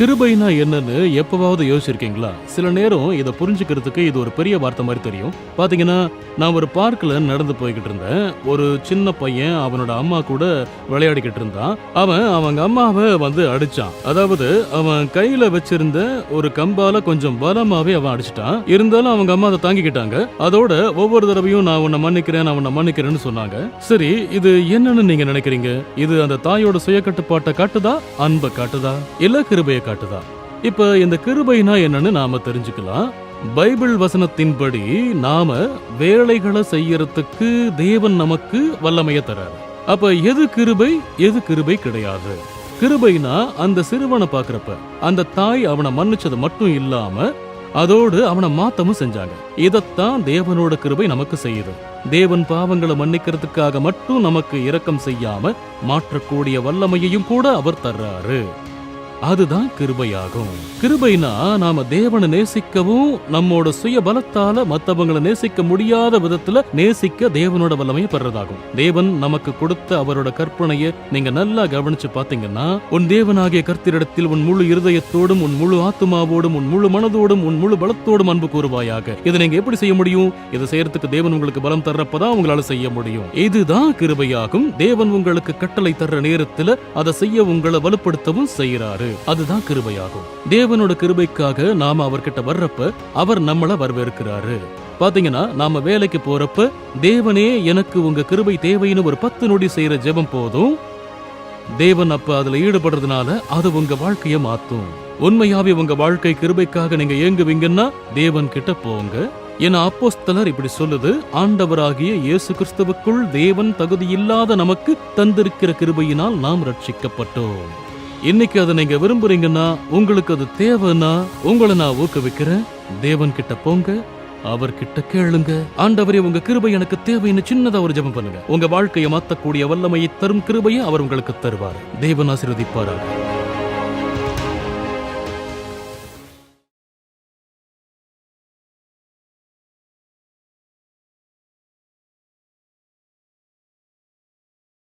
கிருபைனா என்னன்னு எப்பவாவது யோசிச்சிருக்கீங்களா? சில நேரம் இதை புரிஞ்சுக்கிறதுக்கு இது ஒரு பெரிய வார்த்தை மாதிரி தெரியும். பாத்தீங்கன்னா நான் ஒரு பார்க்ல நடந்து போய்கிட்டு இருந்தேன். ஒரு சின்ன பையன் அவனோட அம்மா கூட விளையாடிக்கிட்டு இருந்தான். அவன் அவங்க அம்மாவை வந்து அடிச்சான். அதாவது அவன் கையில வச்சிருந்த ஒரு கம்பால கொஞ்சம் பலமாவே அவன் அடிச்சிட்டான். இருந்தாலும் அவங்க அம்மா அதை தாங்கிக்கிட்டாங்க. அதோட ஒவ்வொரு தடவையும் நான் உன்னை மன்னிக்கிறேன் நான் உன்னை மன்னிக்கிறேன்னு சொன்னாங்க. சரி இது என்னன்னு நீங்க நினைக்கிறீங்க? இது அந்த தாயோட சுயக்கட்டுப்பாட்டை காட்டுதா? அன்பை காட்டுதா? இல்ல கிருபையை காட்டுதா? இப்ப இந்த கிருபைனா என்னன்னு நாம தெரிஞ்சுக்கலாம். பைபிள் வசனத்தின்படி நாம வேலைகளை செய்யறதுக்கு தேவன் நமக்கு வல்லமைய தராரு. அப்ப எது கிருபை எது கிருபை கிடையாது. கிருபைனா அந்த சிறுவனை பாக்குறப்ப அந்த தாய் அவனை மன்னிச்சது மட்டும் இல்லாம அதோடு அவனை மாத்தமும் செஞ்சாங்க. இதத்தான் தேவனோட கிருபை நமக்கு செய்யுது. தேவன் பாவங்களை மன்னிக்கிறதுக்காக மட்டும் நமக்கு இரக்கம் செய்யாம மாற்றக்கூடிய வல்லமையையும் கூட அவர் தர்றாரு. அதுதான் கிருபையாகும். கிருபைனா நாம தேவனை நேசிக்கவும் நம்மோட சுய பலத்தால மத்தவங்களை நேசிக்க முடியாத விதத்துல நேசிக்க தேவனோட வல்லமையை பெறதாகும். தேவன் நமக்கு கொடுத்த அவரோட கற்பனையை நீங்க நல்லா கவனிச்சு பாத்தீங்கன்னா உன் தேவனாகிய கர்த்தரிடத்தில் உன் முழு இருதயத்தோடும் உன் முழு ஆத்மாவோடும் உன் முழு மனதோடும் உன் முழு பலத்தோடும் அன்பு கூறுவாயாக. இதை நீங்க எப்படி செய்ய முடியும்? இதை செய்யறதுக்கு தேவன் உங்களுக்கு பலம் தர்றப்பதான் உங்களால செய்ய முடியும். இதுதான் கிருபையாகும். தேவன் உங்களுக்கு கட்டளை தர்ற நேரத்துல அதை செய்ய உங்களை வலுப்படுத்தவும் செய்யறாரு அதுதான் கிருபையாகும். தேவனோட கிருபைக்காக நாம அவர்கிட்ட வர்றப்ப அவர் நம்மள வரவேற்கிறாரு. பாத்தீங்கன்னா நாம வேலைக்கு போறப்ப தேவனே எனக்கு உங்க கிருபை தேவைன்னு ஒரு பத்து நொடி செய்யற ஜெபம் போதும். தேவன் அப்ப அதுல ஈடுபடுறதுனால அது உங்க வாழ்க்கைய மாத்தும். உண்மையாவே உங்க வாழ்க்கை கிருபைக்காக நீங்க ஏங்குவீங்கன்னா தேவன் கிட்ட போங்க. என அப்போஸ்தலர் இப்படி சொல்லுது ஆண்டவராகிய இயேசு கிறிஸ்துவுக்குள் தேவன் தகுதியில்லாத நமக்கு தந்திருக்கிற கிருபையினால் நாம் ரட்சிக்கப்பட்டோம் இன்னைக்கு அதை நீங்க விரும்புறீங்கன்னா உங்களுக்கு அது தேவைன்னா உங்களை நான் ஊக்குவிக்கிறேன். தேவன் கிட்ட போங்க அவர்கிட்ட கேளுங்க. ஆண்டவரே உங்க கிருபை எனக்கு தேவைன்னு சின்னதா ஒரு ஜெபம் பண்ணுங்க. உங்க வாழ்க்கையை மாத்தக்கூடிய வல்லமையை தரும் கிருபையை அவர் உங்களுக்கு தருவார். தேவன் ஆசீர்வதிப்பாராக.